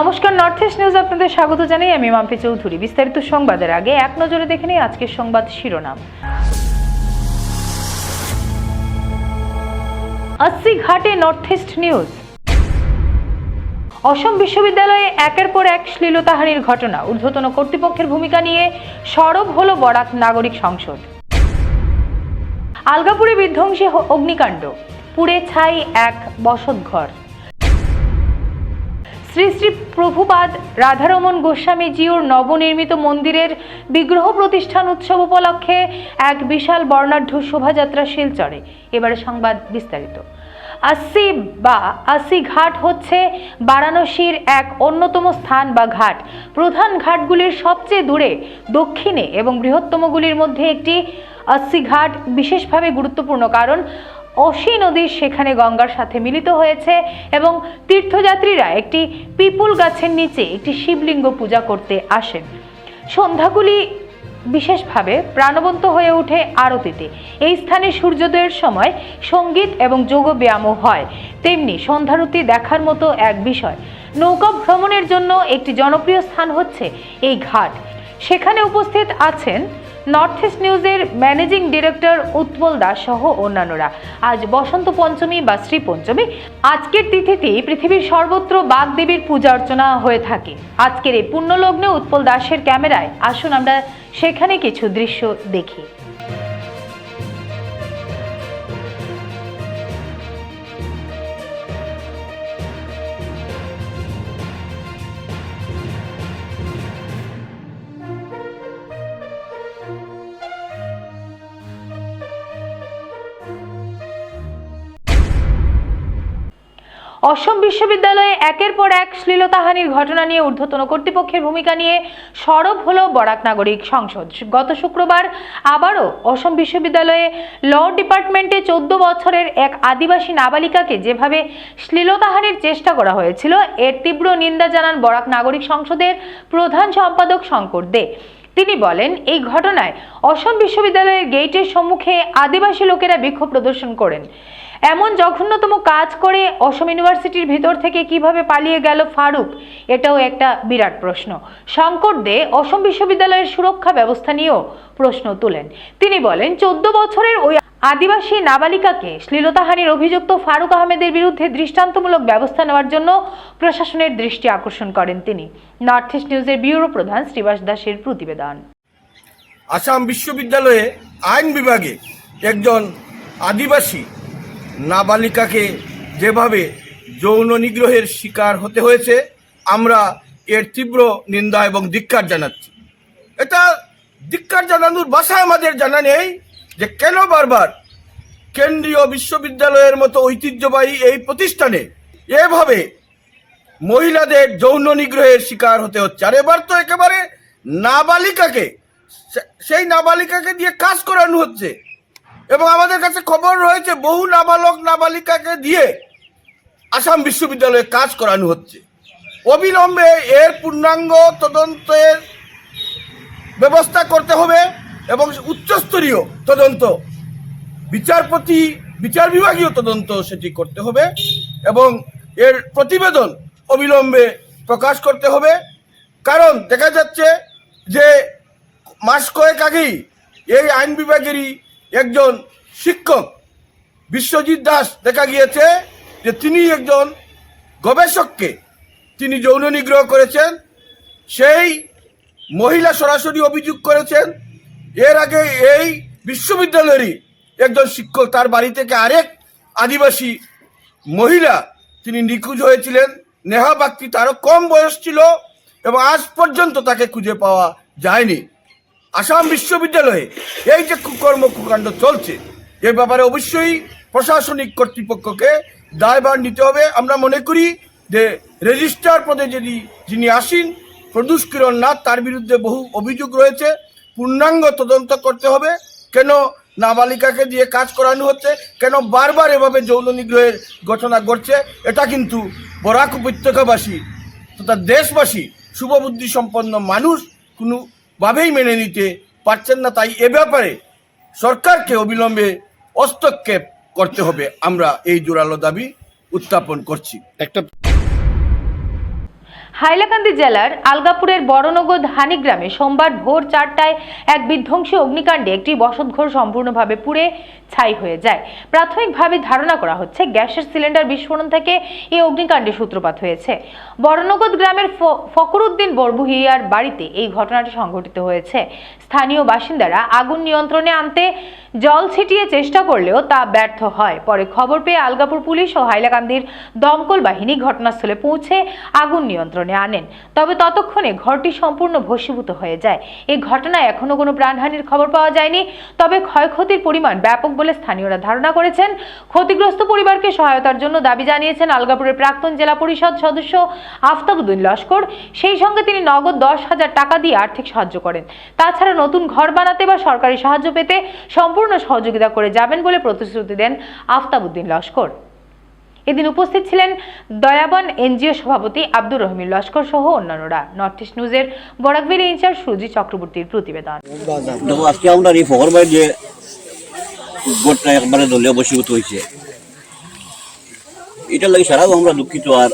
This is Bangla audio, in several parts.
নমস্কার নর্থ ইস্ট নিউজ আপনাদের স্বাগত জানাই। আমি মাম্পি চৌধুরী। বিস্তারিত সংবাদের আগে এক নজরে দেখে নিই আজকের সংবাদ শিরোনাম। আশি ঘাটে নর্থ ইস্ট নিউজ অসম বিশ্ববিদ্যালয়ে একের পর এক শ্লীলতাহানির ঘটনা। ঊর্ধ্বতন কর্তৃপক্ষের ভূমিকা নিয়ে সরব হলো বরাক নাগরিক সংসদ। আলগাপুরে বিধ্বংসী অগ্নিকাণ্ড। পুড়ে ছাই এক বসতঘর। শ্রী শ্রী প্রভুপাদ রাধারমন গোস্বামীজিউর নবনির্মিত মন্দিরের বিগ্রহ প্রতিষ্ঠান উৎসব উপলক্ষে এক বিশাল বর্ণাঢ্য শোভাযাত্রা শিলচরে। এবারে সংবাদ বিস্তারিত। আসি বা আসি ঘাট হচ্ছে বারাণসীর এক অন্যতম স্থান বা ঘাট। প্রধান ঘাটগুলির সবচেয়ে দূরে, দক্ষিণে এবং বৃহত্তমগুলির মধ্যে একটি আশি ঘাট বিশেষভাবে গুরুত্বপূর্ণ। কারণ অসি নদী সেখানে গঙ্গার সাথে মিলিত হয়েছে এবং তীর্থযাত্রীরা একটি পিপুল গাছের নিচে একটি শিবলিঙ্গ পূজা করতে আসেন। সন্ধ্যাগুলি বিশেষভাবে প্রাণবন্ত হয়ে ওঠে আরতিতে। এই স্থানে সূর্যোদয়ের সময় সংগীত এবং যোগ ব্যায়ামও হয়। তেমনি সন্ধ্যারতি দেখার মতো এক বিষয়, নৌকা ভ্রমণের জন্য একটি জনপ্রিয় স্থান হচ্ছে এই ঘাট। সেখানে উপস্থিত আছেন নর্থ ইস্ট নিউজের ম্যানেজিং ডিরেক্টর উৎপল দাস সহ অন্যান্যরা। আজ বসন্ত পঞ্চমী বা শ্রী পঞ্চমী, আজকের তিথিতেই পৃথিবীর সর্বত্র বাগদেবীর পূজা অর্চনা হয়ে থাকে। আজকের এই পুণ্যলগ্নে উৎপল দাসের ক্যামেরায় আসুন আমরা সেখানে কিছু দৃশ্য দেখি। অসম বিশ্ববিদ্যালয়ে একের পর এক শ্লীলতাহানির ঘটনা নিয়ে ঊর্ধ্বতন কর্তৃপক্ষের ভূমিকা নিয়ে সরব হল বরাক নাগরিক সংসদ। গত শুক্রবার আবারও অসম বিশ্ববিদ্যালয়ে ল ডিপার্টমেন্টে চোদ্দ বছরের এক আদিবাসী নাবালিকাকে যেভাবে শ্লীলতাহানির চেষ্টা করা হয়েছিল, এর তীব্র নিন্দা জানান বরাক নাগরিক সংসদের প্রধান সম্পাদক শঙ্কর দে। তিনি বলেন, এই ঘটনায় অসম বিশ্ববিদ্যালয়ের গেটের সম্মুখে আদিবাসী লোকেরা বিক্ষোভ প্রদর্শন করেন। এমন জঘন্যতম কাজ করে অসম ইউনিভার্সিটির ভিতর থেকে কীভাবে পালিয়ে গেল ফারুক? এটাও একটা বিরাট প্রশ্ন। শঙ্কর দে অসম বিশ্ববিদ্যালয়ের সুরক্ষা ব্যবস্থা নিয়েও প্রশ্ন তোলেন। তিনি বলেন, চোদ্দ বছরের ওই আদিবাসী নাবালিকাকে শ্লীলতাহানির অভিযুক্ত ফারুক আহমেদের বিরুদ্ধে দৃষ্টান্তমূলক ব্যবস্থা নেওয়ার জন্য প্রশাসনের দৃষ্টি আকর্ষণ করেন তিনি। নর্থ ইস্ট নিউজের ব্যুরো প্রধান শ্রীবাস দাসের প্রতিবেদন। আসাম বিশ্ববিদ্যালয়ে আইন বিভাগে একজন আদিবাসী নাবালিকাকে যেভাবে যৌন নিগ্রহের শিকার হতে হয়েছে, আমরা এর তীব্র নিন্দা এবং ধিক্কার জানাচ্ছি। এটা ধিক্কার জানানোর ভাষা আমাদের জানা নেই যে কেন বারবার কেন্দ্রীয় বিশ্ববিদ্যালয়ের মতো ঐতিহ্যবাহী এই প্রতিষ্ঠানে এভাবে মহিলাদের যৌন নিগ্রহের শিকার হতে হচ্ছে। আর এবার তো একেবারে নাবালিকাকে সেই নাবালিকাকে দিয়ে কাজ করানো হচ্ছে। এবং আমাদের কাছে খবর রয়েছে, বহু নাবালক, নাবালিকাকে দিয়ে আসাম বিশ্ববিদ্যালয়ে কাজ করানো হচ্ছে। অবিলম্বে এর পূর্ণাঙ্গ তদন্তের ব্যবস্থা করতে হবে এবং উচ্চস্তরীয় তদন্ত, বিচারপতি, বিচার বিভাগীয় তদন্ত সেটি করতে হবে এবং এর প্রতিবেদন অবিলম্বে প্রকাশ করতে হবে। কারণ দেখা যাচ্ছে যে মাস কয়েক আগেই এই আইন বিভাগেরই একজন শিক্ষক বিশ্বজিৎ দাস দেখা গিয়েছে যে তিনি একজন গবেষককে, তিনি যৌন নিগ্রহ করেছেন, সেই মহিলা সরাসরি অভিযোগ করেছেন, এর আগে এই বিশ্ববিদ্যালয়েরই একজন শিক্ষক, তার বাড়ি থেকে আরেক আদিবাসী মহিলা তিনি নিখোঁজ হয়েছিলেন। নেহা বাগতি তারও কম বয়স ছিল এবং আজ পর্যন্ত তাকে খুঁজে পাওয়া যায়নি। আসাম বিশ্ববিদ্যালয়ে এই যে কুকর্ম কুকাণ্ড চলছে, এ ব্যাপারে অবশ্যই প্রশাসনিক কর্তৃপক্ষকে দায়ভার নিতে হবে। আমরা মনে করি যে রেজিস্ট্রার পদে যদি যিনি আসেন, প্রদুষ কিরণ নাথ, তার বিরুদ্ধে বহু অভিযোগ রয়েছে। পূর্ণাঙ্গ তদন্ত করতে হবে। কেন নাবালিকাকে দিয়ে কাজ করানো হচ্ছে? কেন বারবার এভাবে যৌন নিগ্রহের ঘটনা ঘটছে? এটা কিন্তু বরাক উপত্যকাবাসী তথা দেশবাসী শুভবুদ্ধি সম্পন্ন মানুষ কোনোভাবেই মেনে নিতে পারছেন না। তাই এ ব্যাপারে সরকারকে অবিলম্বে হস্তক্ষেপ করতে হবে। আমরা এই জোরালো দাবি উত্থাপন করছি। একটা হাইলাকান্দি জেলার আলগাপুরের বড়নগর হানি গ্রামে সোমবার ভোর চারটায় এক বিধ্বংসী অগ্নিকাণ্ডে একটি বসতঘর সম্পূর্ণভাবে পুড়ে ছাই হয়ে যায়। প্রাথমিকভাবে ধারণা করা হচ্ছে গ্যাসের সিলিন্ডার বিস্ফোরণ থেকে এই অগ্নিকাণ্ডের সূত্রপাত হয়েছে। বড়নগর গ্রামের ফকরুদ্দিন বরবুহিয়ার বাড়িতে এই ঘটনাটি সংঘটিত হয়েছে। স্থানীয় বাসিন্দারা আগুন নিয়ন্ত্রণে আনতে জল ছিটিয়ে চেষ্টা করলেও তা ব্যর্থ হয়। পরে খবর পেয়ে আলগাপুর পুলিশ ও হাইলাকান্দির দমকল বাহিনী ঘটনাস্থলে পৌঁছে আগুন নিয়ন্ত্রণে আনেন। তবে ততক্ষণে ঘরটি সম্পূর্ণ ভস্মীভূত হয়ে যায়। এই ঘটনায় এখনও কোনো প্রাণহানির খবর পাওয়া যায়নি। তবে ক্ষয়ক্ষতির পরিমাণ ব্যাপক বলে স্থানীয়রা ধারণা করেছেন। ক্ষতিগ্রস্ত পরিবারকে সহায়তার জন্য দাবি জানিয়েছেন আলগাপুরের প্রাক্তন জেলা পরিষদ সদস্য আফতাবুদ্দিন লস্কর। সেই সঙ্গে তিনি নগদ দশ হাজার টাকা দিয়ে আর্থিক সাহায্য করেন। তাছাড়া নতুন ঘর বানাতে বা সরকারি সাহায্য পেতে সম্পূর্ণ সহযোগিতা করে যাবেন বলে প্রতিশ্রুতি দেন আফতাবুদ্দিন লস্কর। এদিন উপস্থিত ছিলেন দয়াবান এনজিও সভাপতি আব্দুর রহমান লস্কর সহ অন্যান্যরা। নর্থ ইস্ট নিউজের বরাকভেলি ইনচার্জ সুজি চক্রবর্তীর প্রতিবেদন। আজকে আমরা এই ফখর ভাই যে গোটটা একবারে দলীয় বসীভূত হয়েছে, এটার লাগে সারাও আমরা দুঃখিত আর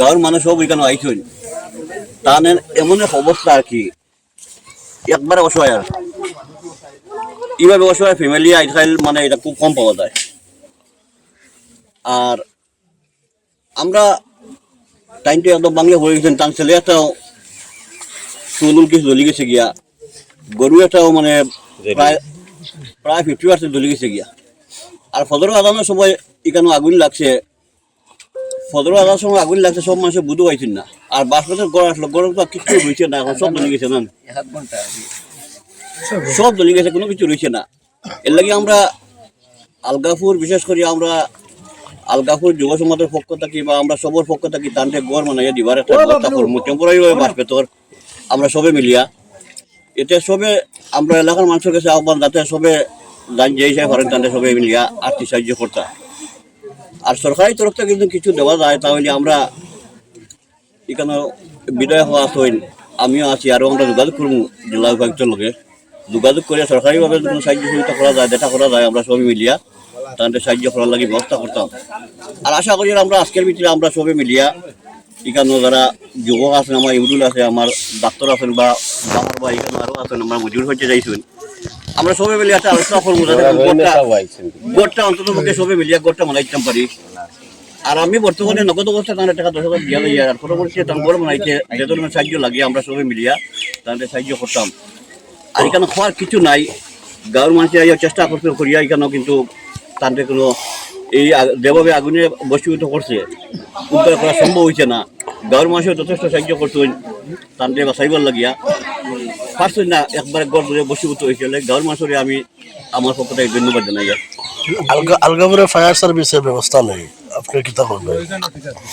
গাঁৱৰ মানুহ সব এখানে আইছেন তানের এমন এক অবস্থা আর কি, একবারে অসহায় আর। এইভাবে অসহায় ফ্যামিলি আজকাল মানে এটা খুব কম পাওয়া যায়। আর আমরা টাইমটা একদম বাংলা হয়ে গেছেন তার ছেলে একটা চুল কিছু জ্বলি গেছে গিয়া। গরু একটাও মানে প্রায় প্রায় ফিফটি পার্সেন্ট জ্বলি গেছে গিয়া। আর ফদর আদানোর সময় এখানে আগুন লাগছে। ফদর আদানোর সময় আগুন লাগছে সব মানুষের বুধু পাইছেন না। আর বাসপথের গড় আসলো গরম তো কিছু রয়েছে না এখন সব জ্বলি গেছে না সব জ্বলি গেছে কোনো কিছু রয়েছে না। এর লাগে আমরা আলগাপুর বিশেষ করে আমরা আলগাপুর যুব সমাজের পক্ষ থাকি বা আমরা সবর পক্ষ থাকি তান্ত্রিক গড় মানে দিবার একটা ব্যবস্থা করব টেম্পোরারি ভাবে বাঁচবে তোর। আমরা সবে মিলিয়া। এতে সবে আমরা এলাকার মানুষের কাছে আহ্বান যাতে সবে দান যে হিসাবে পারেন তাদের সবে মিলিয়া আর্থিক সাহায্য করতে। আর সরকারি তরফ থেকে কিন্তু কিছু দেওয়া যায় তাহলে আমরা এখানে বিদায় হওয়া আসইন আমিও আছি আরও আমরা যোগাযোগ করব জেলা উপায়ুক্তর লগে যোগাযোগ করে সরকারিভাবে কোনো সাহায্য সহযোগিতা করা যায় যেটা করা যায় আমরা সবাই মিলিয়া। তাদের সাহায্য করার লাগে ব্যবস্থা করতাম। আর আশা করি আমরা আজকের ভিতরে আমরা সবে মিলিয়া এখানে যারা যুবক আছেন আমার ইমরুল আছে আমার ডাক্তার আছেন বা আমার বা এখানে আরও আছেন আমরা মজুর হচ্ছে যাইছেন। আমরা সবে মিলিয়ে একটা আলোচনা করব যাতে গোটটা গোটটা অন্তত পক্ষে সবে মিলিয়ে গোটটা বানাইতাম পারি। আর আমি বর্তমানে নগদ অবস্থা তাদের টাকা দশ হাজার দিয়া লইয়া আর পরবর্তীতে তার গরম বানাইছে যে ধরনের সাহায্য লাগে আমরা সবে মিলিয়া তাদের সাহায্য করতাম। আর এখানে খাওয়ার কিছু নাই। মানুহে ইয়াৰ চেষ্টা করতে করিয়া এখানেও কিন্তু তাদের কোনো এই আগ- যেভাবে আগুনে বসীভূত করছে। উদ্ধার করা সম্ভব হয়েছে না। গাঁৱৰ মানুষেও যথেষ্ট সাহায্য করতেন তাদের বাঁচাইবার লাগিয়া। পারছেন না একবার গড় ধরে বসীভূত হয়েছিল গাঁৱৰ মানুষের আমি আমার পক্ষ থেকে ধন্যবাদ জানাই। আলগা আলগাপুরে ফায়ার সার্ভিসের ব্যবস্থা নেই। আপনি কিতা করবেন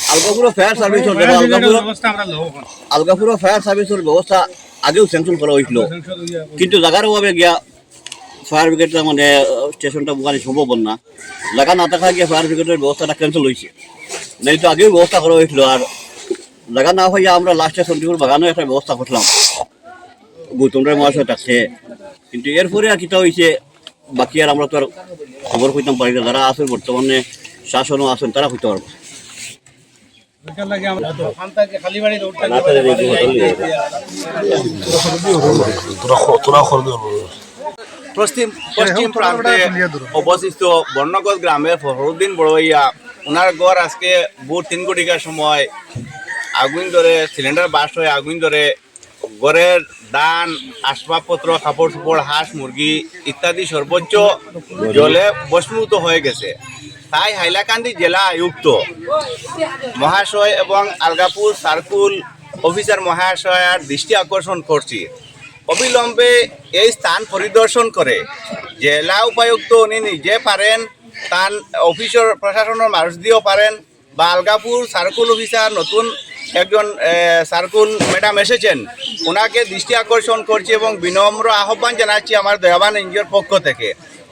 Algapur fire service Algapur Algapur fire সার্ভিসের ব্যবস্থা আগেও স্যাংশন করা হয়েছিল। কিন্তু জায়গার অভাবে গিয়া ফায়ার ব্রিগেডটা মানে স্টেশনটা বোকানি সম্ভব না লাগা না থাকা গিয়ে ফায়ার ব্রিগেডের ব্যবস্থাটা ক্যান্সেল হয়েছে নাই তো আগেও ব্যবস্থা করা হয়েছিল আর লাগা না হইয়া আমরা লাস্টে সন্তিপুর বাগানও একটা ব্যবস্থা করলাম গৌতমরা মহাশয় থাকছে কিন্তু এরপরে আর কিতা হয়েছে বাকি আর আমরা তো আর খবর কইতাম পারি না যারা আছেন বর্তমানে শাসনও আছেন তারা হইতে পারব তোরা তোরা পশ্চিম পশ্চিম প্রান্তে অবস্থিত বর্ণগত গ্রামের ফখরুদ্দিন বড়ইয়া ওনার গড় আজকে ভোর তিন কোটিকার সময় আগুন ধরে সিলিন্ডার বাস হয়ে আগুন ধরে গড়ের ধান আসবাবপত্র কাপড় চোপড় হাঁস মুরগি ইত্যাদি সর্বোচ্চ জলে বস্মীভূত হয়ে গেছে। তাই হাইলাকান্দি জেলা আয়ুক্ত মহাশয় এবং আলগাপুর সার্কুল অফিসার মহাশয়ার দৃষ্টি আকর্ষণ করছি। অবিলম্বে এই স্থান পরিদর্শন করে জেলা উপায়ুক্ত উনি নিজে পারেন, তার অফিসের প্রশাসনের মানুষ দিয়েও পারেন, বা আলগাপুর সার্কুল অফিসার নতুন একজন সার্কুল ম্যাডাম এসেছেন ওনাকে দৃষ্টি আকর্ষণ করছি এবং বিনম্র আহ্বান জানাচ্ছি আমার দয়াবান এনজিওর পক্ষ থেকে।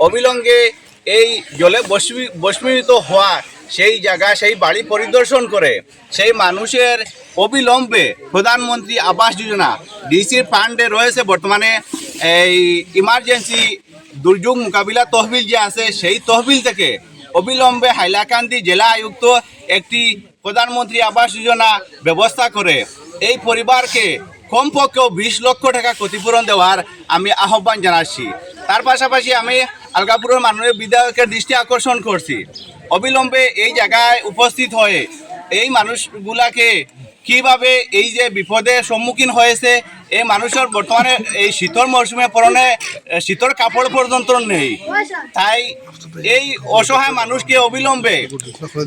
অবিলম্বে এই জলে বস্মী বস্মীভূত হওয়া সেই জায়গা, সেই বাড়ি পরিদর্শন করে সেই মানুষের অবিলম্বে প্রধানমন্ত্রী আবাস যোজনা ডিসির ফান্ডে রয়েছে বর্তমানে এই ইমার্জেন্সি দুর্যোগ মোকাবিলা তহবিল যে আছে, সেই তহবিল থেকে অবিলম্বে হাইলাকান্দি জেলা আয়ুক্ত একটি প্রধানমন্ত্রী আবাস যোজনা ব্যবস্থা করে এই পরিবারকে কমপক্ষেও বিশ লক্ষ টাকা ক্ষতিপূরণ দেওয়ার আমি আহ্বান জানাচ্ছি। তার পাশাপাশি আমি আলগাপুরের মাননীয় বিধায়কের দৃষ্টি আকর্ষণ করছি। অবিলম্বে এই জায়গায় উপস্থিত হয়ে এই মানুষগুলাকে কীভাবে এই যে বিপদে সম্মুখীন হয়েছে, এই মানুষের বর্তমানে এই শীতল মরশুমে পরনে শীতল কাপড় পর্যন্ত নেই। তাই এই অসহায় মানুষকে অবিলম্বে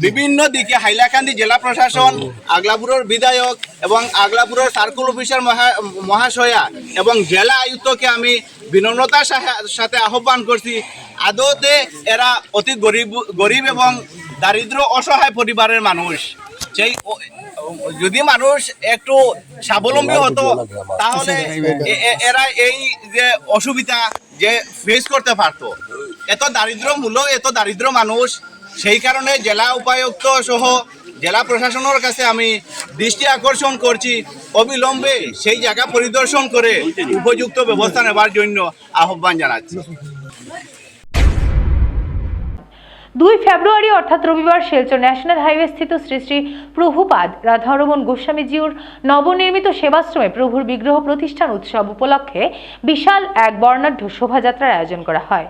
বিভিন্ন দিকে হাইলাকান্দি জেলা প্রশাসন, আগলাপুরের বিধায়ক এবং আগলাপুরের সার্কুল অফিসার মহা- মহাশয়া এবং জেলা আয়ুক্তকে আমি বিনম্রতার সাথে আহ্বান করছি, আদতে এরা অতি গরিব গরিব এবং দারিদ্র অসহায় পরিবারের মানুষ। সেই যদি মানুষ একটু স্বাবলম্বী হতো তাহলে এরা এই যে অসুবিধা যে ফেস করতে পারতো এত দারিদ্র মূল এত দারিদ্র মানুষ সেই কারণে জেলা উপায়ুক্ত সহ জেলা প্রশাসনের কাছে আমি দৃষ্টি আকর্ষণ করছি অবিলম্বে সেই জায়গা পরিদর্শন করে উপযুক্ত ব্যবস্থা নেবার জন্য আহ্বান জানাচ্ছি দুই ফেব্রুয়ারি, অর্থাৎ রবিবার, শিলচর ন্যাশনাল হাইওয়ে স্থিত শ্রী শ্রী প্রভুপাদ রাধারমন গোস্বামীজিউর নবনির্মিত সেবাশ্রমে প্রভুর বিগ্রহ প্রতিষ্ঠান উৎসব উপলক্ষে বিশাল এক বর্ণাঢ্য শোভাযাত্রার আয়োজন করা হয়।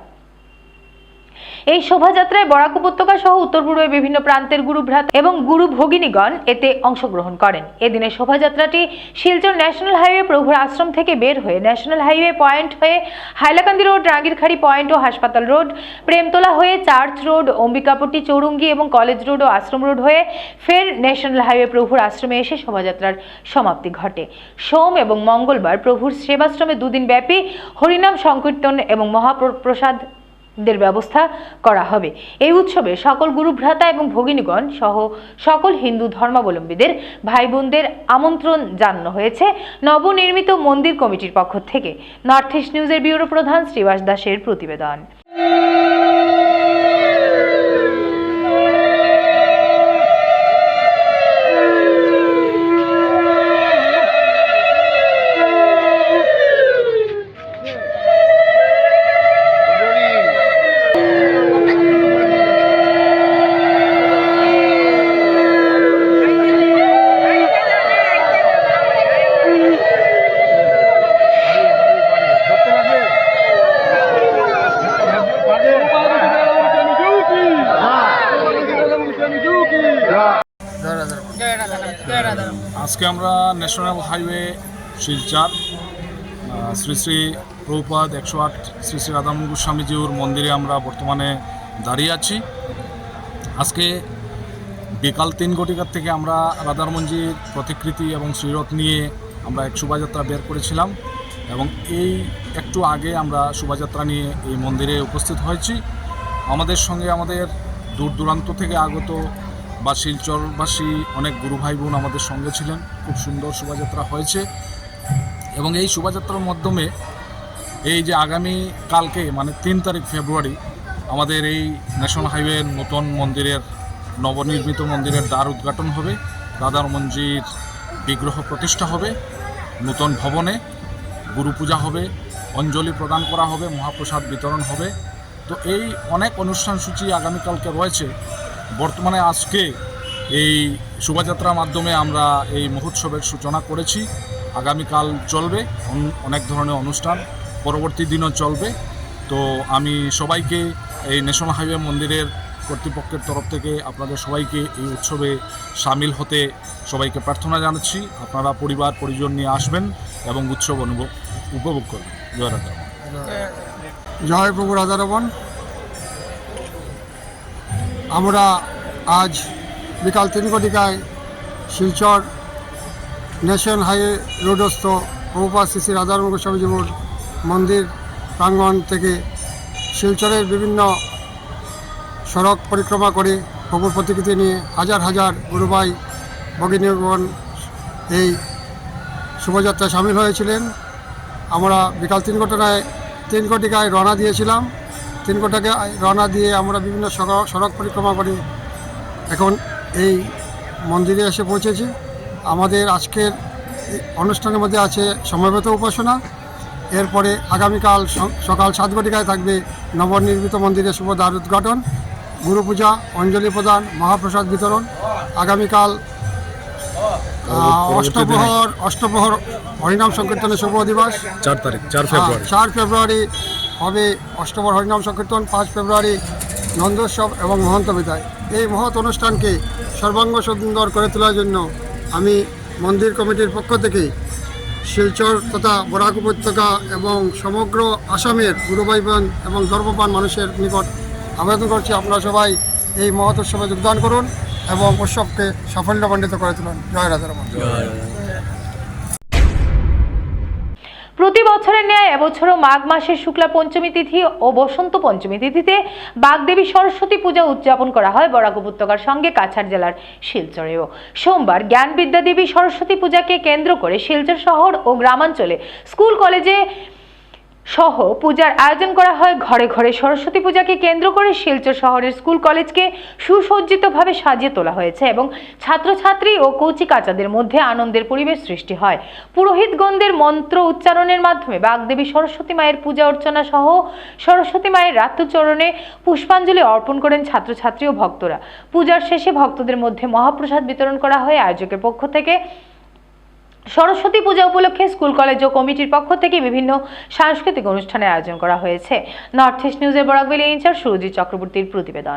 এই শোভাযাত্রায় বরাক উপত্যকা সহ উত্তর পূর্বের বিভিন্ন প্রান্তের গুরু ভ্রাত এবং গুরু ভগিনীগণ এতে অংশগ্রহণ করেন। এদিনের শোভাযাত্রাটি শিলচর ন্যাশনাল হাইওয়ে প্রভুর আশ্রম থেকে বের হয়ে ন্যাশনাল হাইওয়ে পয়েন্ট হয়ে হাইলাকান্দি রোড, রাঙ্গিরখাড়ি পয়েন্ট ও হাসপাতাল রোড, প্রেমতলা হয়ে চার্চ রোড, অম্বিকাপট্টি, চৌরঙ্গি এবং কলেজ রোড ও আশ্রম রোড হয়ে ফের ন্যাশনাল হাইওয়ে প্রভুর আশ্রমে এসে শোভাযাত্রার সমাপ্তি ঘটে। সোম এবং মঙ্গলবার প্রভুর সেবাশ্রমে দুদিন ব্যাপী হরিনাম সংকীর্তন এবং মহাপ্রসাদ দের ব্যবস্থা করা হবে। এই উৎসবে সকল গুরুভ্রাতা এবং ভগিনীগণ সহ সকল হিন্দু ধর্মাবলম্বীদের ভাই বোনদের আমন্ত্রণ জানানো হয়েছে নবনির্মিত মন্দির কমিটির পক্ষ থেকে। নর্থ ইস্ট নিউজের ব্যুরো প্রধান শ্রীবাস দাসের প্রতিবেদন। আজকে আমরা ন্যাশনাল হাইওয়ে শিলচার শ্রী শ্রী প্রভুপাদ একশো আট শ্রী শ্রী রাধামন গোস্বামীজিউর মন্দিরে আমরা বর্তমানে দাঁড়িয়ে আছি। আজকে বিকাল তিন ঘটিকার থেকে আমরা রাধারমনজির প্রতিকৃতি এবং শ্রীরথ নিয়ে আমরা এক শোভাযাত্রা বের করেছিলাম এবং এই একটু আগে আমরা শোভাযাত্রা নিয়ে এই মন্দিরে উপস্থিত হয়েছি। আমাদের সঙ্গে আমাদের দূর দূরান্ত থেকে আগত বা শিলচরবাসী অনেক গুরু ভাই বোন আমাদের সঙ্গে ছিলেন। খুব সুন্দর শোভাযাত্রা হয়েছে। এবং এই শোভাযাত্রার মাধ্যমে এই যে আগামী কালকে মানে তিন তারিখ ফেব্রুয়ারি, আমাদের এই ন্যাশনাল হাইওয়ে নতুন মন্দিরের, নবনির্মিত মন্দিরের দ্বার উদ্ঘাটন হবে। রাধার মঞ্জির বিগ্রহ প্রতিষ্ঠা হবে। নতুন ভবনে গুরু পূজা হবে, অঞ্জলি প্রদান করা হবে, মহাপ্রসাদ বিতরণ হবে। তো এই অনেক অনুষ্ঠান সূচি আগামীকালকে রয়েছে। বর্তমানে আজকে এই শোভাযাত্রার মাধ্যমে আমরা এই মহোৎসবের সূচনা করেছি। আগামীকাল চলবে অনেক ধরনের অনুষ্ঠান, পরবর্তী দিনও চলবে। তো আমি সবাইকে এই ন্যাশনাল হাইওয়ে মন্দিরের কর্তৃপক্ষের তরফ থেকে আপনাদের সবাইকে এই উৎসবে সামিল হতে সবাইকে প্রার্থনা জানাচ্ছি। আপনারা পরিবার, পরিজন নিয়ে আসবেন এবং উৎসব অনুভব, উপভোগ করবেন। জয় রাধা জয় প্রভু রাধারমন। আমরা আজ বিকাল তিন ঘটিকায় শিলচর ন্যাশনাল হাইওয়ে রোডস্থ প্রভুপা শ্রী রাধারমন গোস্বামীজি বোর্ড মন্দির প্রাঙ্গণ থেকে শিলচরের বিভিন্ন সড়ক পরিক্রমা করে প্রভুর প্রতিকৃতি নিয়ে হাজার হাজার গুরুভাই ভগিনীগণ এই শোভাযাত্রায় সামিল হয়েছিলেন। আমরা বিকাল তিন ঘটনায় তিন ঘটিকায় রওনা দিয়েছিলাম। তিন ঘটিকায় রওনা দিয়ে আমরা বিভিন্ন সড়ক- সড়ক পরিক্রমা করে। এখন এই মন্দিরে এসে পৌঁছেছি। আমাদের আজকের অনুষ্ঠানের মধ্যে আছে সমবেত উপাসনা। এরপরে আগামীকাল সকাল সাত ঘটিকায় থাকবে নবনির্মিত মন্দিরের শুভ দ্বার উদ্ঘাটন গুরু পূজা অঞ্জলি প্রদান মহাপ্রসাদ বিতরণ। আগামীকাল অষ্টপ্রহর অষ্টপ্রহর হরিনাম সংকীর্তনের শুভ দিবস। চার তারিখ চার হ্যাঁ, চার ফেব্রুয়ারি হবে অষ্টমর হরিনাম সংকীর্তন পাঁচ ফেব্রুয়ারি নন্দোৎসব এবং মহন্ত বিদায়। এই মহৎ অনুষ্ঠানকে সর্বাঙ্গ সুন্দর করে তোলার জন্য আমি মন্দির কমিটির পক্ষ থেকে শিলচর তথা বরাক উপত্যকা এবং সমগ্র আসামের গুরুভাই বোন এবং ধর্মপান মানুষের নিকট আবেদন করছি আপনারা সবাই এই মহৎ উৎসবে যোগদান করুন এবং উৎসবকে সাফল্যমণ্ডিত করে তুলুন। জয় রাধা প্রতি বছরের ন্যায় এবছরও মাঘ মাসের শুক্লা পঞ্চমী তিথি ও বসন্ত পঞ্চমী তিথিতে বাগদেবী সরস্বতী পূজা উদযাপন করা হয় বরাক উপত্যকার সঙ্গে কাছাড় জেলার শিলচরেও। সোমবার জ্ঞান বিদ্যা দেবী সরস্বতী পূজাকে কেন্দ্র করে শিলচর শহর ও গ্রামাঞ্চলে স্কুল, কলেজে সহ পূজার আয়োজন করা হয় ঘরে ঘরে। সরস্বতী পূজাকে কেন্দ্র করে শিলচর শহরের স্কুল কলেজকে সুসজ্জিতভাবে সাজিয়ে তোলা হয়েছে এবং ছাত্রছাত্রী ও কচি কাচাদের মধ্যে আনন্দের পরিবেশ সৃষ্টি হয়। পুরোহিতগণদের মন্ত্র উচ্চারণের মাধ্যমে বাগদেবী সরস্বতী মায়ের পূজা অর্চনা সহ সরস্বতী মায়ের রাত্রচরণে পুষ্পাঞ্জলি অর্পণ করেন ছাত্রছাত্রী ও ভক্তরা। পূজার শেষে ভক্তদের মধ্যে মহাপ্রসাদ বিতরণ করা হয় আয়োজকের পক্ষ থেকে। সরস্বতী পূজা উপলক্ষে স্কুল, কলেজ ও কমিটির পক্ষ থেকে বিভিন্ন সাংস্কৃতিক অনুষ্ঠানের আয়োজন করা হয়েছে। নর্থ ইস্ট নিউজের বরাকবেলি ইনচার্জ সুরজিৎ চক্রবর্তীর প্রতিবেদন।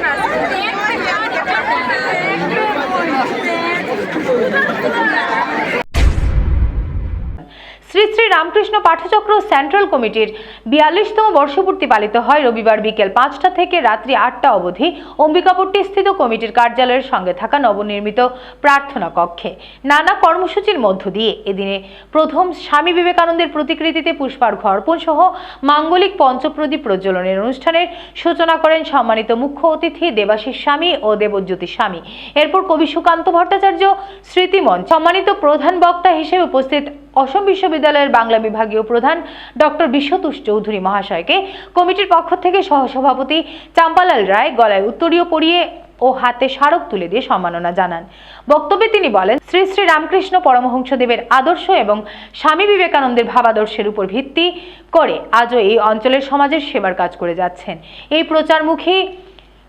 রামকৃষ্ণ পাঠচক্র সেন্ট্রাল কমিটির বিয়াল্লিশতম বর্ষপূর্তি পালিত হয় রবিবার বিকেল পাঁচটা থেকে রাত্রি আটটা অবধি অম্বিকাপট্টি স্থিত কমিটির কার্যালয়ের সঙ্গে থাকা নবনির্মিত প্রার্থনা কক্ষে। নানা কর্মসূচির মধ্য দিয়ে এদিনে প্রথম স্বামী বিবেকানন্দের প্রতিকৃতিতে পুষ্পার্ঘ অর্পণ সহ মাঙ্গলিক পঞ্চপ্রদীপ প্রজ্বলনের অনুষ্ঠানের সূচনা করেন সম্মানিত মুখ্য অতিথি দেবাশিস স্বামী ও দেবজ্যোতি স্বামী। এরপর কবি সুকান্ত ভট্টাচার্য স্মৃতিমঞ্চ সম্মানিত প্রধান বক্তা হিসেবে উপস্থিত অসম বিশ্ববিদ্যালয়ের বাংলা বিভাগীয় প্রধান ডক্টর বিশ্বতুষ চৌধুরী মহাশয়কে কমিটির পক্ষ থেকে সহসভাপতি চাম্পালাল রায় গলায় উত্তরীয় পরিয়ে ও হাতে স্মারক তুলে দিয়ে সম্মাননা জানান। বক্তব্যে তিনি বলেন, শ্রী শ্রী রামকৃষ্ণ পরমহংসদেবের আদর্শ এবং স্বামী বিবেকানন্দের ভাবাদর্শের উপর ভিত্তি করে আজও এই অঞ্চলের সমাজের সেবার কাজ করে যাচ্ছেন। এই প্রচারমুখী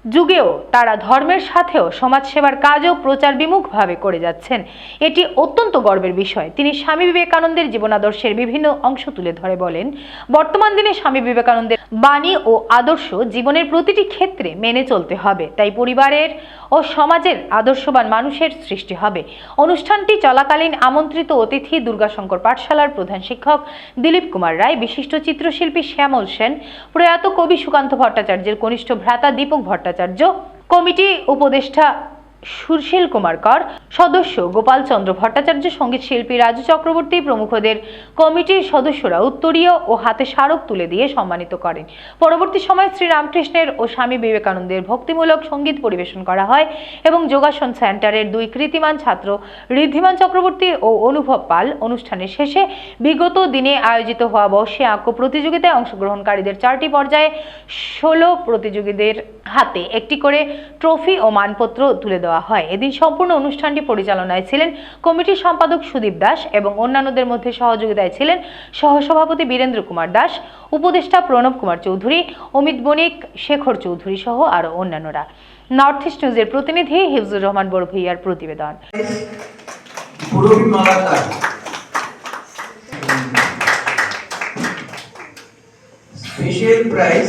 যুগেও তারা ধর্মের সাথেও সমাজসেবার কাজও প্রচার বিমুখভাবে করে যাচ্ছেন। এটি অত্যন্ত গর্বের বিষয়। তিনি স্বামী বিবেকানন্দের জীবনাদর্শের বিভিন্ন অংশ তুলে ধরে বলেন, বর্তমান দিনে স্বামী বিবেকানন্দের বাণী ও আদর্শ জীবনের প্রতিটি ক্ষেত্রে মেনে চলতে হবে। তাই পরিবারের ও সমাজের আদর্শবান মানুষের সৃষ্টি হবে। অনুষ্ঠানটি চলাকালীন আমন্ত্রিত অতিথি দুর্গাশঙ্কর পাঠশালার প্রধান শিক্ষক দিলীপ কুমার রায়, বিশিষ্ট চিত্রশিল্পী শ্যামল সেন, প্রয়াত কবি সুকান্ত ভট্টাচার্যের কনিষ্ঠ ভ্রাতা দীপক ভট্টাচার্য কমিটি উপদেষ্টা সুশীল কুমার কর সদস্য গোপাল চন্দ্র ভট্টাচার্য, সংগীত শিল্পী রাজু চক্রবর্তী প্রমুখদের কমিটির সদস্যরা উত্তরীয় ও হাতে স্মারক তুলে দিয়ে সম্মানিত করেন। পরবর্তী সময়ে শ্রীরামকৃষ্ণের ও স্বামী বিবেকানন্দের ভক্তিমূলক সংগীত পরিবেশন করা হয় এবং যোগাসন সেন্টারের দুই কৃতিমান ছাত্র ঋদ্ধিমান চক্রবর্তী ও অনুভব পাল অনুষ্ঠানের শেষে বিগত দিনে আয়োজিত হওয়া বর্ষে আঁকো প্রতিযোগিতায় অংশগ্রহণকারীদের চারটি পর্যায়ে ষোলো প্রতিযোগীদের হাতে একটি করে ট্রফি ও মানপত্র তুলে দেওয়া হয়। এদিন সম্পূর্ণ অনুষ্ঠানটি পরিচালনায় ছিলেন কমিটির সম্পাদক সুদীপ দাস এবং অন্যান্যদের মধ্যে সহযোগিতায় ছিলেন সহসভাপতি বীরেন্দ্র কুমার দাস, উপদেষ্টা প্রণব কুমার চৌধুরী, অমিত বণিক, শেখর চৌধুরী সহ আরও অন্যান্যরা। নর্থ ইস্ট নিউজের প্রতিনিধি হিফজুর রহমান বড়ভূইয়ার প্রতিবেদন। স্পেশাল প্রাইজ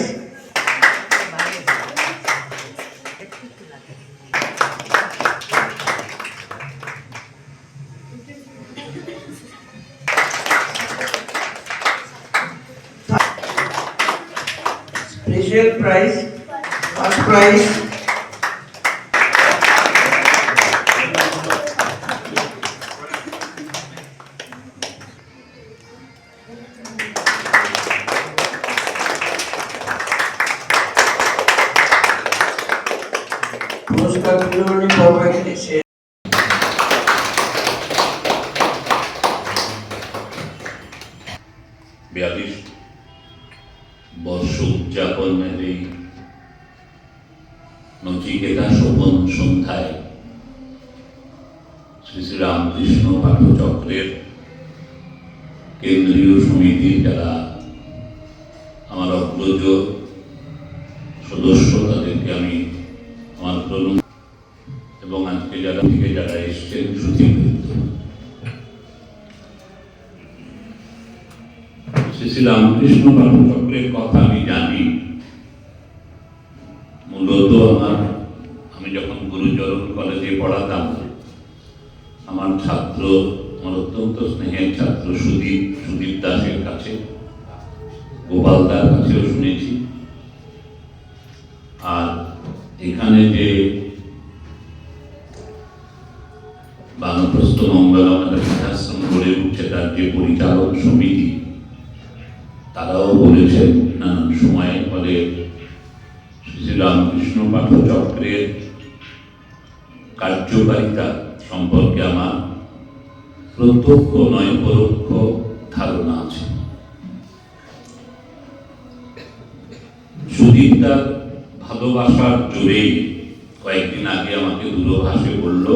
ফার্স্ট প্রাইজ পুরস্কার বিতরণী পর্ব এখানে শেষ বিয়াল্লিশ বর্ষ উদযাপনের এই নচিকেতা শোভন সন্ধ্যায়। শ্রী শ্রী রামকৃষ্ণ পাঠচক্রের কেন্দ্রীয় সমিতির যারা আমার অগ্রজ সদস্য, তাদেরকে আমি আমার প্রণাম এবং আজকে যারা থেকে যারা এসছেন শ্রুতিবৃন্দ শ্রী শ্রী রামকৃষ্ণ পাঠচক্রের কথা যখন গুরুচরণ কলেজে পড়াতাম আমার ছাত্র, আমার অত্যন্ত স্নেহের ছাত্র সুদীপ সুদীপ দাসের কাছে, গোপাল দার কাছেও শুনেছি। আর এখানে যে বানপ্রস্থ মঙ্গল আমাদের বৃদ্ধাশ্রম গড়ে উঠছে, তার যে পরিচালক সমিতি, তারাও বলেছেন, নানান সময়ে ফলে শ্রী রামকৃষ্ণ পাঠচক্রের কার্যকারিতা সম্পর্কে আমার প্রত্যক্ষ নয় পরোক্ষ ধারণা আছে। সুদীপ তার ভালোবাসার জোরেই কয়েকদিন আগে আমাকে দূরভাষে বলল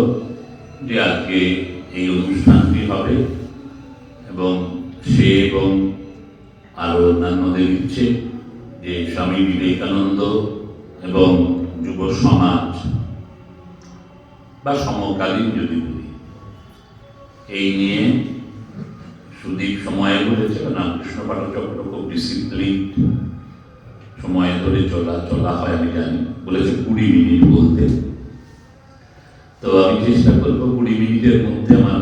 যে আজকে এই অনুষ্ঠানটি হবে এবং সে এবং আরও অন্যান্যদের ইচ্ছে যে স্বামী বিবেকানন্দ এবং যুব সমাজ বা সমকালীন যদি বলি, এই নিয়ে সুদীপ সময়ে বলেছে রামকৃষ্ণ পাঠচক্র খুব ডিসিপ্লিন সময় ধরে চলা চলা হয়, আমি জানি। বলেছে কুড়ি মিনিট বলতে। তো আমি চেষ্টা করব কুড়ি মিনিটের মধ্যে আমার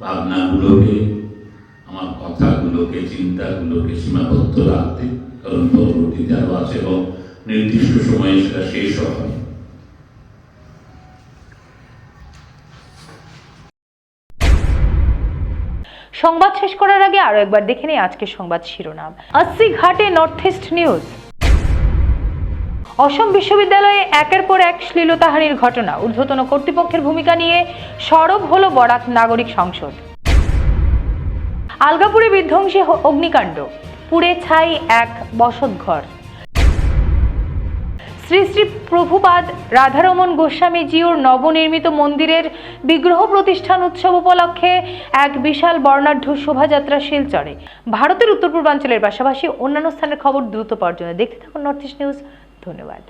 ভাবনাগুলোকে, আমার কথাগুলোকে, চিন্তাগুলোকে সীমাবদ্ধ রাখতে। কারণ পরবর্তীতে আরও আছে এবং নির্দিষ্ট সময়ে সেটা শেষ হয়। সংবাদ শেষ করার আগে আরও একবার দেখে নিই আজকের সংবাদ শিরোনাম। আশি ঘাটে নর্থ ইস্ট নিউজ অসম বিশ্ববিদ্যালয়ে একের পর এক শ্লীলতাহানির ঘটনা। ঊর্ধ্বতন কর্তৃপক্ষের ভূমিকা নিয়ে সরব হলো বরাক নাগরিক সংসদ। আলগাপুরে বিধ্বংসী অগ্নিকাণ্ড। পুড়ে ছাই এক বসতঘর। শ্রী শ্রী প্রভুপাদ রাধারমন গোস্বামী জিউর নবনির্মিত মন্দিরের বিগ্রহ প্রতিষ্ঠান উৎসব উপলক্ষে এক বিশাল বর্ণাঢ্য শোভাযাত্রা শিলচরে। ভারতের উত্তর পূর্বাঞ্চলের পাশাপাশি অন্যান্য স্থানের খবর দ্রুত পাওয়ার জন্য দেখতে থাকুন নর্থ ইস্ট নিউজ ধন্যবাদ।